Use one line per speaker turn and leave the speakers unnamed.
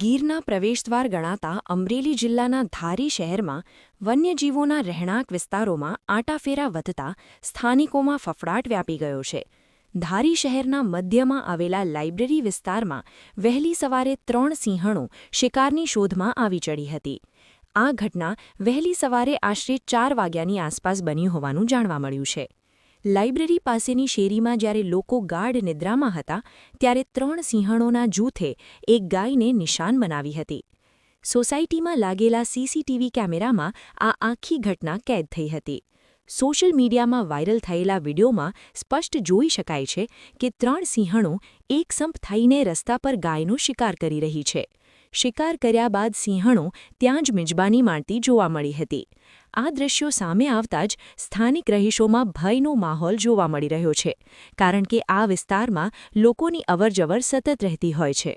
ગીરના પ્રવેશદ્વાર ગણાતા અમરેલી જિલ્લાના ધારી શહેરમાં વન્યજીવોના રહેણાંક વિસ્તારોમાં આંટાફેરા વધતા સ્થાનિકોમાં ફફડાટ વ્યાપી ગયો છે. ધારી શહેરના મધ્યમાં આવેલા લાઇબ્રેરી વિસ્તારમાં વહેલી સવારે ત્રણ સિંહણો શિકારની શોધમાં આવી ચડી હતી. આ ઘટના વહેલી સવારે આશરે ચાર વાગ્યાની આસપાસ બની હોવાનું જાણવા મળ્યું છે. લાઇબ્રેરી પાસેની શેરીમાં જ્યારે લોકો ગાઢ નિદ્રામાં હતા, ત્યારે ત્રણ સિંહણોના જૂથે એક ગાયને નિશાન બનાવી હતી. સોસાયટીમાં લાગેલા સીસીટીવી કેમેરામાં આ આખી ઘટના કેદ થઈ હતી. સોશિયલ મીડિયામાં વાયરલ થયેલા વિડીયોમાં સ્પષ્ટ જોઈ શકાય છે કે ત્રણ સિંહણો એકસંપ થઈને રસ્તા પર ગાયનો શિકાર કરી રહી છે. શિકાર કર્યા બાદ સિંહણો ત્યાં જ મિજબાની માણતી જોવા મળી હતી. આ દ્રશ્યો સામે આવતા જ સ્થાનિક રહીશોમાં ભયનો માહોલ જોવા મળી રહ્યો છે, કારણ કે આ વિસ્તારમાં લોકોની અવરજવર સતત રહેતી હોય છે.